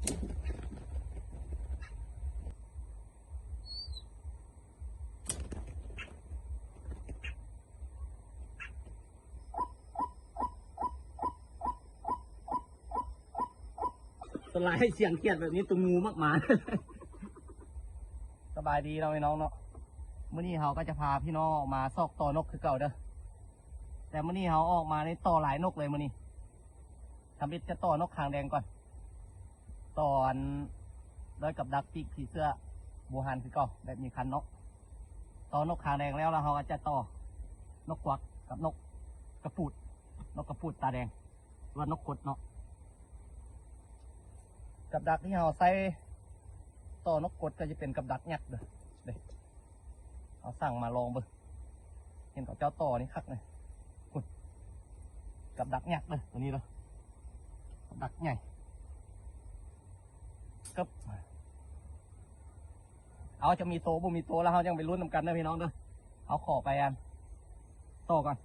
สไลายให้เสียงเกียดแบบนี้ตัวงูมากมายสบายดีเราะพี่น้องเนาะเมื่อนี้เขาก็จะพาพี่น้องออกมาซอกต่อนกคือเก่าเด้อแต่เมื่อนี้เขาออกมาในต่อหลายนกเลยเมื่อนี้ทำอิดจะต่อนกคางแดงก่อน ตอนร้อยกับดักปีกผีเสื้อบูฮันคือก่าแบบมีคันนกตอนกคางแดงแล้วเขาก็จะต่อนกกวักกับนกกระปูด นกกระปูดตาแดงหรือว่านกกดเนาะกับดักที่เราใส่ต่อนกกดก็จะเป็นกับดักยักษ์เด้อเด้เอาสั่งมาลองเบิ่งเห็นกับเจ้าต่อนี่คักเลยกับดักยักษ์เลยตัวนี้เลยกับดักใหญ่ กับเอาจะมีโตบ่มีโตแล้วเขายังไปรุ่นนำกันนะพี่น้องเด้อเอาขอไปอันโตก่อน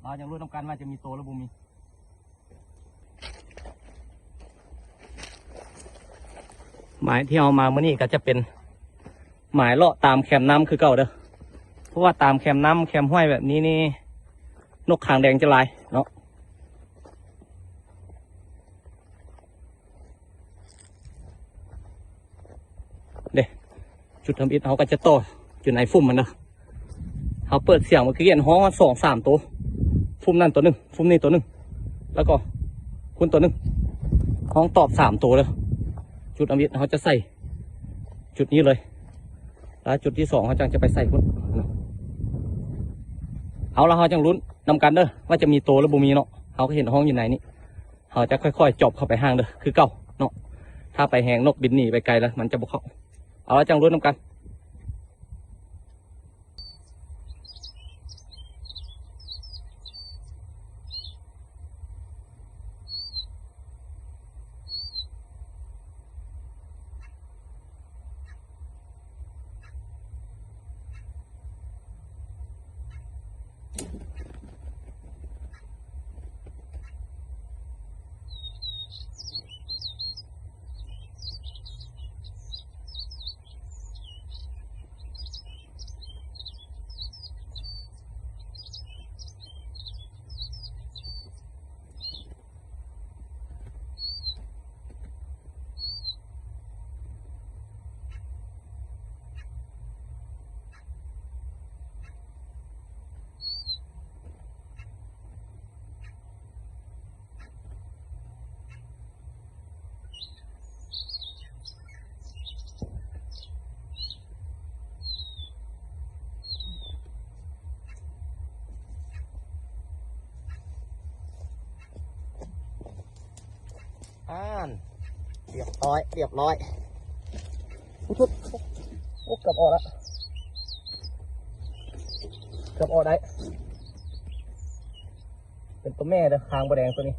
เรายังรุ่นนำกันว่าจะมีโตหรือบ่มีหมายที่เอามาเมื่อนี้ก็จะเป็นหมายเลาะตามแคมน้ำคือเก่าเด้อเพราะว่าตามแคมน้ำแคมห้วยแบบนี้นี่นกขางแดงจะลายเนาะ จุดทำอิฐเขาก็จะต่อจุดไหนฟุ่มมันนะเขาเปิดเสียงเมื่อกี้เห็นห้องว่าสองสามตัวฟุ่มนั่นตัวหนึ่งฟุ่มนี่ตัวหนึ่งแล้วก็คุณตัวหนึ่งห้องตอบสามตัวเลยจุดอมิตเขาจะใส่จุดนี้เลย แล้วจุดที่สองเขาจังจะไปใส่พุ่นเอาละเขาจังลุ้นนำกันเด้อว่าจะมีโตหรือบุมีเนาะเขาก็เห็นห้องอยู่ไหนนี่เขาจะค่อยๆจบเข้าไปห้างเด้อคือเก่าเนาะถ้าไปแหงนกบินหนีไปไกลแล้วมันจะบุกเข้า เอาละ อ่านเรียบร้อยเรียบร้อยทุบโอ้เกือบออกแล้วเกือบออกได้ เป็นตัวแม่เด้อคางบแดงตัวนี้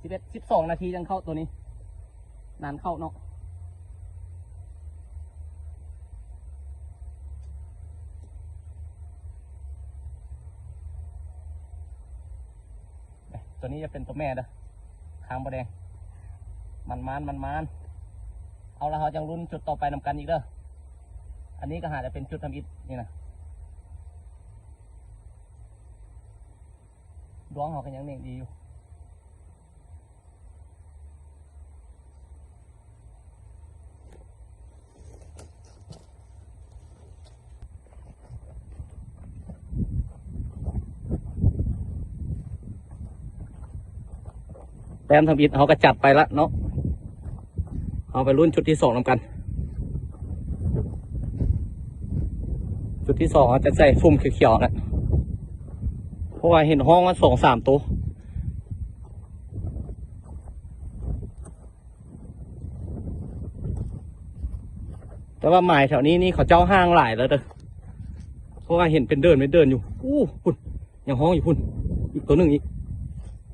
สิบเอ็ดสิบสองนาทียังเข้าตัวนี้ นานเข้าเนาะตัวนี้จะเป็นตัวแม่เด้อางบะแดง มันมานมันมานเอาละเราจังรุ่นจุดต่อไปนำกันอีกเด้อ อันนี้ก็หาจะเป็นจุดทำอิฐนี่นะดวงเขากันยังเน่งดีอยู่ ต้มทำอิฐเขาก็จัดไปละเนาะเอาไปรุ่นจุดที่สองนำกัน จุดที่สองเขาจะใส่ฟุ่มเขียวๆนะเพราะว่าเห็นห้องว่าสองสามตัวแต่ว่าหมายแถวนี้นี่เขาเจ้าห้างหลายแล้วเด้อเพราะว่าเห็นเป็นเดินไม่เดินอยู่อู้พุ่นยังห้องอยู่พุ่นอีกตัวหนึ่งอีก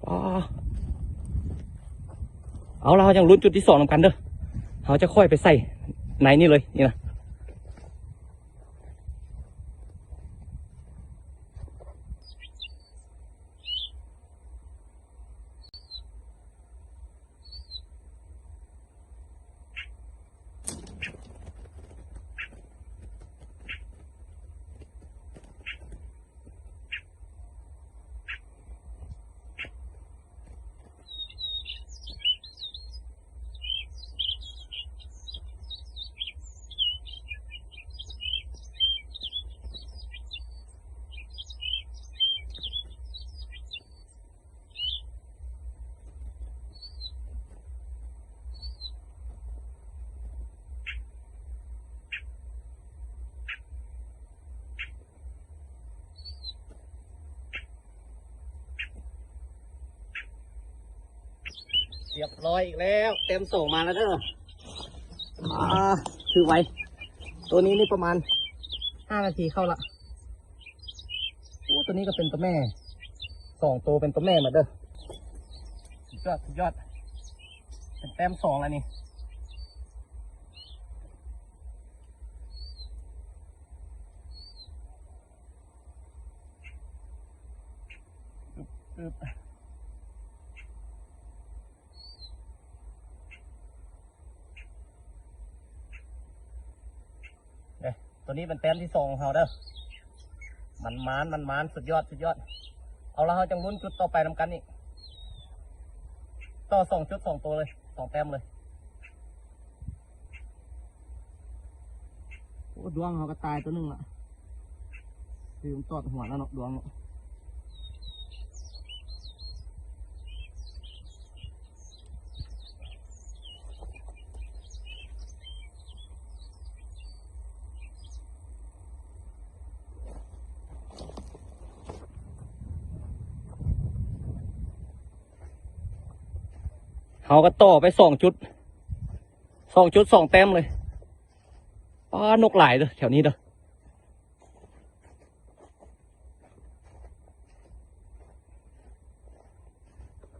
อ้า เอาเราจังลุ้นจุดที่สองนำกันเด้อเขาจะค่อยไปใส่ในนี่เลยนี่นะ รียบร้อยอีกแล้ว เต็มส่งมาแล้วเด้ออ่าคือไวตัวนี้นี่ประมาณห้านาทีเข้าละโอ้ตัวนี้ก็เป็นตัวแม่สองตัวเป็นตัวแม่หมาเด้อสุดยอดสุดยอดเป็นแต้มสองแล้วนี่อึ๊บอึ๊บเนี่ย ตัวนี้เป็นแต้มที่สองของเขาเด้อมันมานมันมานสุดยอดสุดยอด เอาละเขาจังลุ้นจุดต่อไปนำกันอีกต่อสองจุดสองตัวเลยสองแต้มเลยโอ้ดวงเขาก็ตายตัวหนึ่งละคือมันตอดหัวแล้วเนาะดวงเนาะ เขาก็ต่อไปสองจุดสองจุดสองแต้มเลยป้านกหลายเด้อแถวนี้เด้อ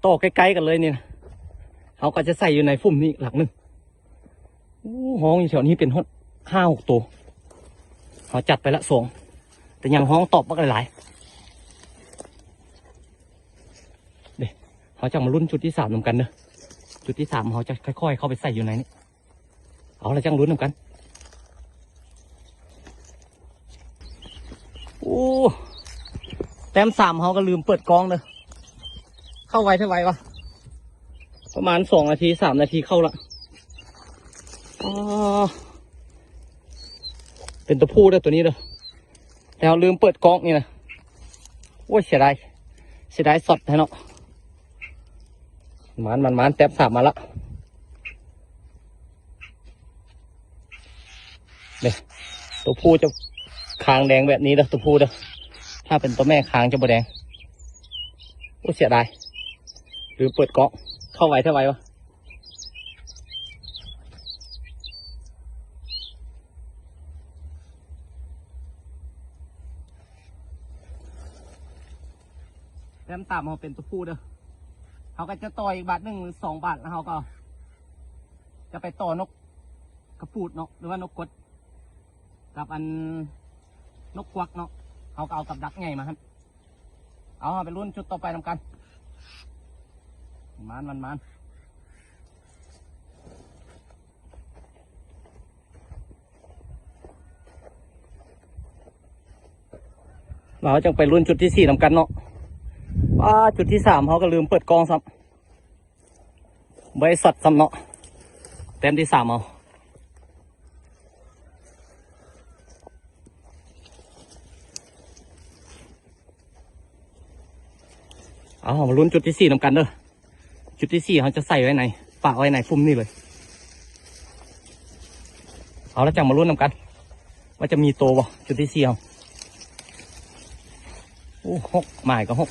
ต่อใกล้ๆกันเลยเนี่ยเขาก็จะใส่อยู่ในฝุ่มนี้หลักหนึ่งห้องอยู่แถวนี้เป็นฮอดห้าหกตัวเขาจัดไปละสองแต่ยังห้องตอบมากหลายๆเด็เขาจะมารุ่นจุดที่สามนำกันเด้อ จุดที่สามเขาจะค่อยๆ เข้าไปใส่อยู่ในนี้เอาละจังรุ้นนำกันโอ้แต้มสามเขาก็ลืมเปิดกล้องเลยเข้าไวเท่าไววะประมาณสองนาทีสามนาทีเข้าละอ๋อเป็นตัวผู้ด้วยตัวนี้เลยแต่เราลืมเปิดกล้องนี่นะโอ้ยเสียดายเสียดายสดแท้เนาะ มันมันมันแต้มสามมาละเนี่ยตัวผู้จะคางแดงแบบนี้เด้อตัวผู้เด้อถ้าเป็นตัวแม่คางจะบแดงโอ้เสียดายหรือเปิดเกาะเข้าไว้เท่าไหร่วะแต้มต่ำเขาเป็นตัวผู้เด้อ เขาก็จะต่ออีกบาทหนึ่งหรือสองบาทแล้วเขาก็ จะไปต่อนกกระปูดเนาะหรือว่านกกด กับอันนกควักเนาะเขาก็เอากับดักไงมาครับเอาเอาไปรุ่นชุดต่อไปทำกันมันมันมันเราจังไปรุ่นจุดที่สี่ทำกันเนาะว่าจุดที่สามเขาก็ลืมเปิดกองซ้ำ บริษัทซ้ำเนาะเต็มที่สามเอาเอามาลุ้นจุดที่สี่นำกันเด้อจุดที่สี่เขาจะใส่ไว้ไหนฝากไว้ไหนฟุ่มนี่เลย เอาแล้วจังมาลุ้นนำกัน ว่าจะมีโตวบ่จุดที่สี่เอาโอ้หกหมายก็หก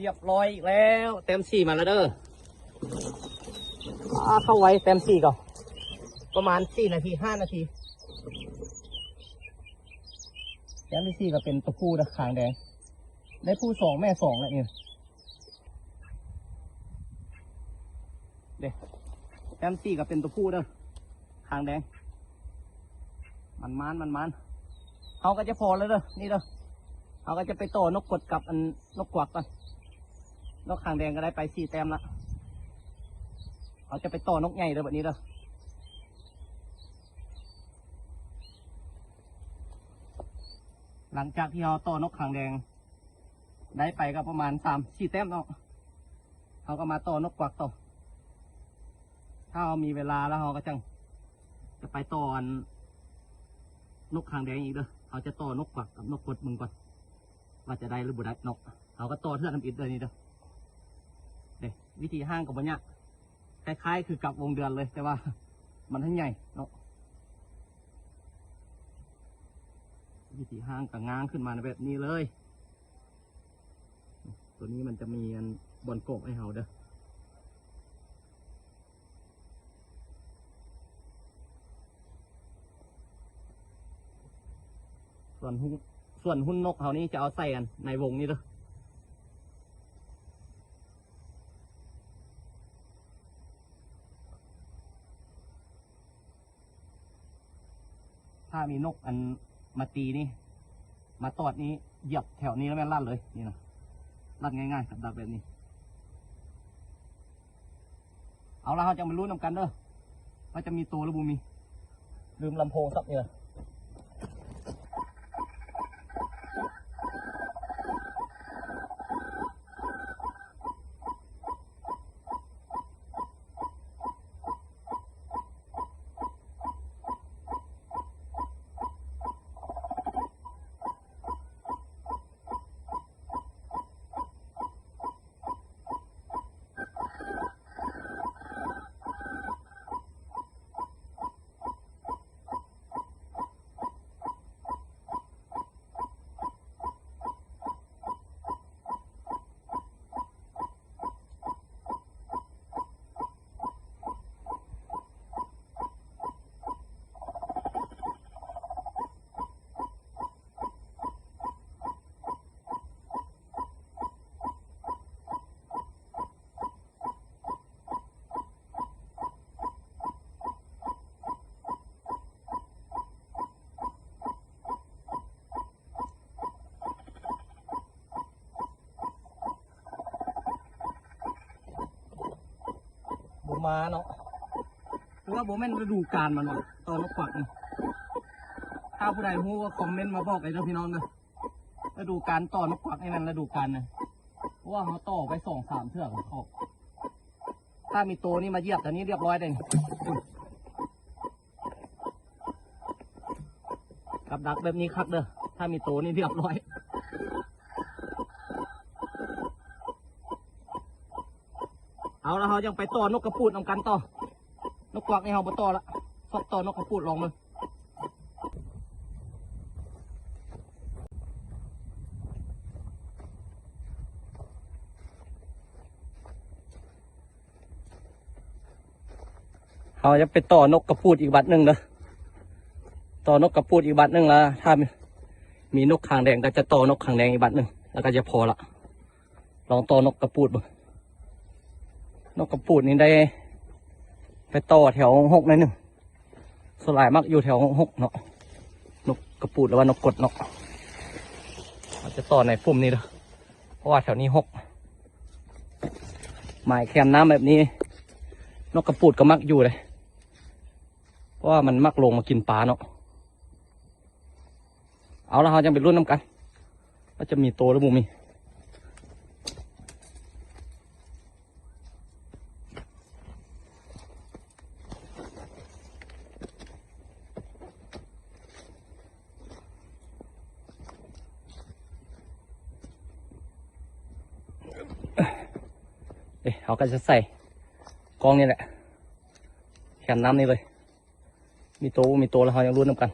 เรียบร้อยอีกแล้ว เต็มสี่มาแล้วเด้ออาเข้าไว้เต็มสี่ก่อนประมาณสี่นาทีห้านาทีแต้มที่สี่ก็เป็นตัวผู้นะขางแดง ได้ผู้สองแม่สองแล้วเนี่ยเด็กแต้มสี่ก็เป็นตัวผู้เด้อขางแดง มันมันมันมันเขาก็จะพอแล้วเด้อนี่เด้อเขาก็จะไปต่อนกกดกับอันนกกวักก่อน นกขางแดงก็ได้ไปสี่แต้มละเขาจะไปต่อนกใหญ่เด้อแบบนี้เด้อหลังจากที่เราต่อนกขางแดง ได้ไปก็ประมาณสามสี่แต้มเนาะเขาก็มาต่อนกกวักต่อถ้าเรามีเวลาแล้วเราก็จังจะไปต่อนนกขางแดงอีกเด้อเขาจะต่อนกกวักกับนกกดมึงก่อนว่าจะได้หรือบ่ได้นกเขาก็ต่อเทือกทำอิดเลยนี่เด้อเด้ วิธีห้างกับวันเนี้ยคล้ายๆ คือกับวงเดือนเลย แต่ว่า มันทั้งใหญ่เนาะวิธีห้างกับง้างขึ้นมาแบบนี้เลย ตัวนี้มันจะมีอันบอลโกบให้เขาเด้อส่วนหุ้นส่วนหุ้นนกเขานี่จะเอาใส่กันในวงนี้เด้อามีนกอันมาตีนี่ มาตอดนี้เหยียบแถวนี้แล้วแม่นลั่นเลยนี่นะลั่นง่ายๆกับดับแบบนี้ เอาละเราจะมารู้นำกันเด้อว่าจะมีตัวหรือบุมี ลืมลำโพงสักเนี่ย มาเนาะคือว่าโบแม่นฤดูกาลมันวะตอนนกกวักนี่ถ้าผู้ใดรู้ก็คอมเมนต์มาบอกไอ้เด้อพี่น้องนะฤดูกาลตอนกกวักไอ้นั่นฤดูกาลนะเพราะว่าเขาต่อไปสองสามเทือกเขาถ้ามีโตนี้มาเหยียบแต่นี้เรียบร้อยเลยกับดักแบบนี้คักเด้อถ้ามีโตนี่เรียบร้อย เอาแล้วเขายังไปต่อนกกระปูดนำกันต่อนกกวักนี่เขาบ่ต่อละสอบต่อนกกระปูดลองมึงเขาจะไปต่อนกกระปูดอีกบัดหนึ่งเด้อต่อนกกระปูดอีกบัดหนึ่งล้วถ้ามีนกขางแดงก็จะต่อนกขางแดงอีกบัดหนึ่งแล้วก็จะพอละลองต่อนกกระปูดบ้าง นกกระปูดนี่ได้ ไปต่อแถวหกนอยหนึ่งสลายมักอยู่แถวหกเนาะนกกระปูดหรือว่านกกดเนาะอาจจะต่อในปุ่มนี้เด้อเพราะว่าแถวนี้หกหมายแคมน้ำแบบนี้ นกกระปูดก็มักอยู่เลย เพราะว่ามันมักลงมากินปลาเนาะเอาละเราจะไปรุ่นน้ำกันว่าจะมีโตหรือบุมี เอ๊ะเขาก็จะใส่กล้องนี่แหละแขนน้ำนี่เลย มีโตวมีโตวแล้วเขายังรุ่นน้ำกัน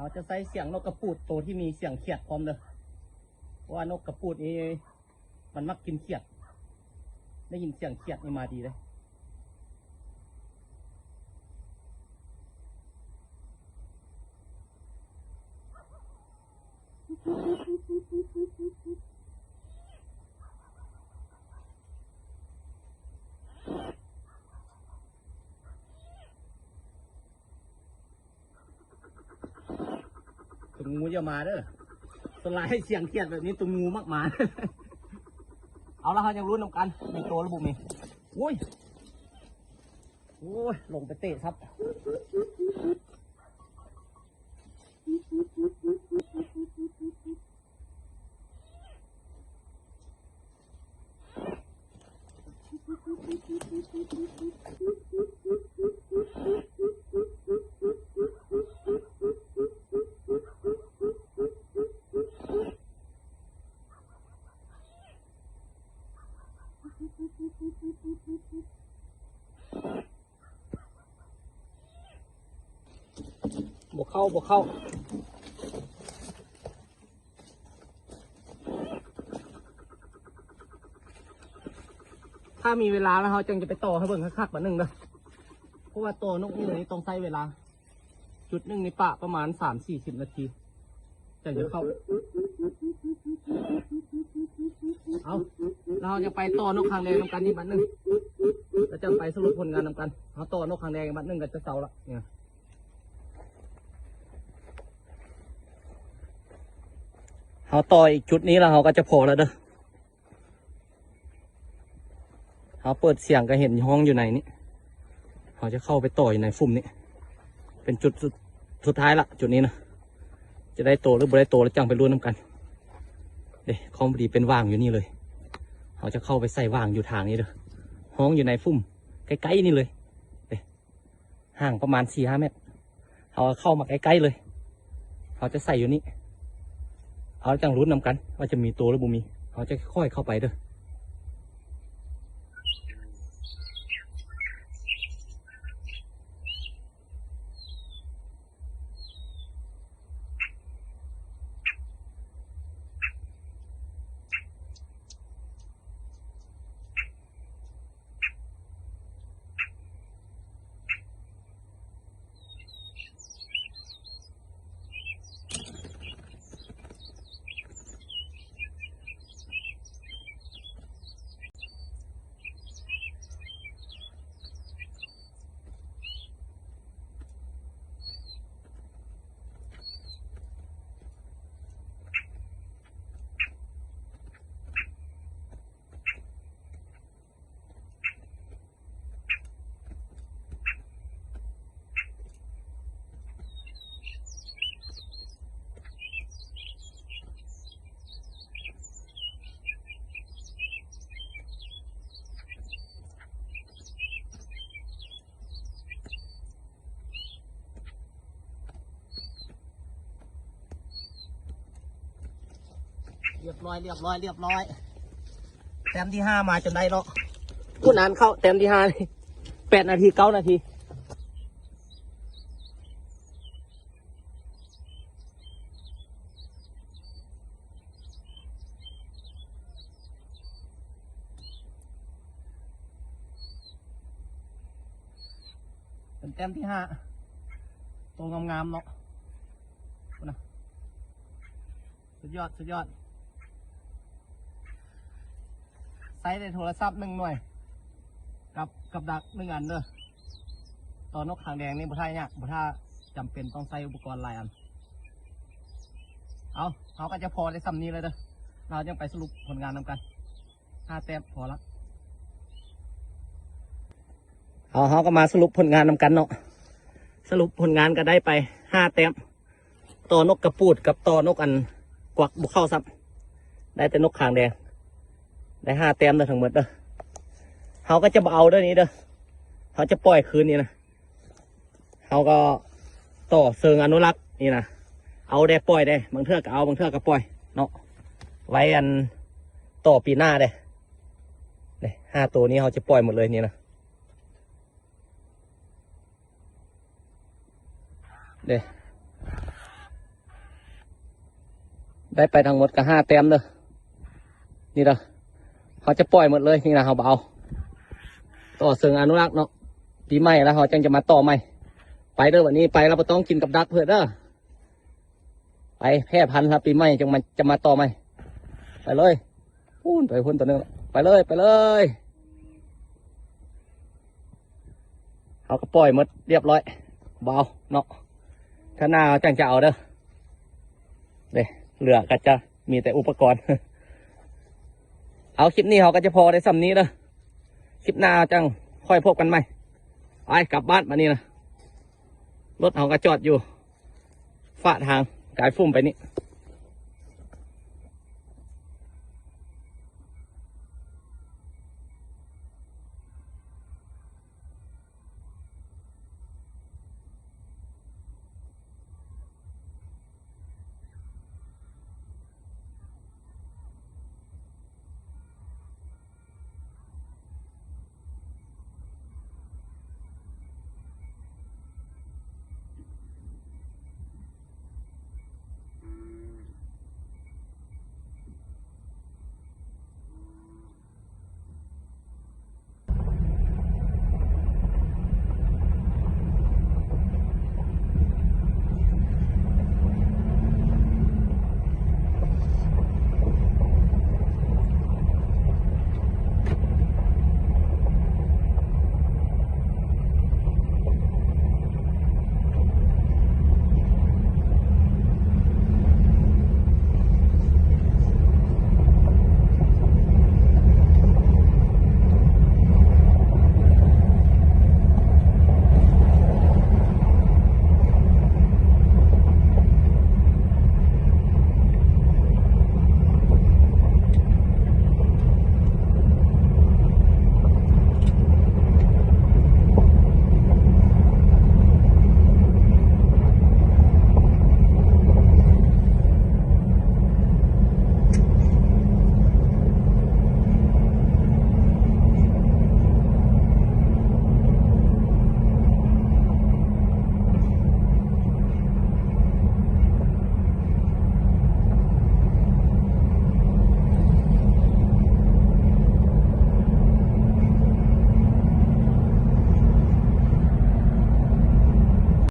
เขาจะใส่เสียงนกกระปูดตัวที่มีเสียงเขียดพร้อมเลยเพราะว่านกกระปูดนี้มันมักกินเขียด ได้ยินเสียงเขียดนี่มาดีเลย ตัวงูจะมาเด้อสลายให้เสียงเครียดแบบนี้ตัวงูมากมาเอาละเขายังรู้นำกันมีตัวระบุมีโอ้ยโอ้ยลงไปเตะครับ บเข้าถ้ามีเวลาแล้วเขาจึงจะไปต่อให้เบิ่งคักๆมาหนึ่งนะเพราะว่าตัวนกนี่นี่ต้องใช้เวลา จุดหนึ่งในปะประมาณสามสี่สิบนาทีจึงจะเข้า เอาเราจะไปต่อนกคางแดงนำกันนี่บัดหนึ่งแล้วจะไปสรุปผลงานนำกันเขาต่อนกคางแดงบัดหนึ่งกับจะเสาละเนี่ย เขาต่ออีกจุดนี้แล้วเขาก็จะพอแล้วเด้อเขาเปิดเสียงก็เห็นห้องอยู่ในนี้เขาจะเข้าไปต่ออยู่ในฝุ่มนี้ เป็นจุดสุดท้ายละจุดนี้นะจะได้โตหรือไม่ได้โตแล้วจังไปรู้น้ำกันเด้คอมดีเป็นว่างอยู่นี่เลยเขาจะเข้าไปใส่ว่างอยู่ทางนี้เด้อห้องอยู่ในฝุ่มใกล้ๆนี่เลยเด้ห่างประมาณสี่ห้าเมตรเขาเข้ามาใกล้ๆเลย เขาจะใส่อยู่นี่ เขาจังรุ้นำกัน ว่าจะมีตัวหรือบุมีเขาจะค่อยเข้าไปเด้อ เรียบร้อยเรียบร้อยเรียบร้อยแต้มที่ห้ามาจนได้แล้วผู้นานเข้าแต้มที่ห้านี่แปดนาทีเก้านาทีเป็นแต้มที่ห้าตัวงามๆเนาะนะสุดยอด สุดยอด ใช้ในโทรศัพท์หนึ่งหน่วย กับกับดักหนึ่งอันเด้อตอนนกขางแดงนี่บุท่ายากบุท่าจำเป็นต้องใช้อุปกรณ์หลายอัน เอาเขาก็จะพอได้ซ้ำนี้เลยเด้อเราจะไปสรุปผลงานนำกันห้าแต้มพอละเอาเขาก็มาสรุปผลงานนำกันเนาะสรุปผลงานก็ได้ไปห้าแต้มต่อนกกระปูดกับต่อนกอันกวักบุกเข้าซับได้แต่นกขางแดง ได้ห้าแต้มเด้อทั้งหมดเด้อเขาก็จะเอาเด้อนี้เด้อเขาจะปล่อยคืนนี้นะเขาก็ต่อเซิงอนุรักษ์นี่นะเอาได้ปล่อยได้ บางเทือกก็เอาบางเทือกก็ปล่อยเนาะไว้อันต่อปีหน้าได้เนี่ยห้าตัวนี้เขาจะปล่อยหมดเลยนี่นะเด้ได้ไปทั้งหมดก็ห้าแต้มเด้อนี่เด้อ เขาจะปล่อยหมดเลยนี่นะเขาเอาต่อเสืองอนุรักษ์เนาะปีใหม่แล้วเขาจังจะมาต่อใหม่ ไปเด้อวันนี้ไปเราต้องกินกับดักเพื่อเด้อไปแพร่พันธุ์ครับปีใหม่จังมันจะมาต่อใหม่ ไปเลยพูนไปพุ่นตัวหนึงไปเลยไปเลยเขาก็ปล่อยหมดเรียบร้อยเบาเนาะถ้าหน้าจังจะเอาเด้อเด้เหลือก็จะมีแต่อุปกรณ์ เอาคลิปนี้เขาก็จะพอได้สำนี้เด้อคลิปหน้าจังค่อยพบกันใหม่ไปกลับบ้านมานี่นะรถเขาก็จอดอยู่ฝาทางกายฟุ่มไปนี่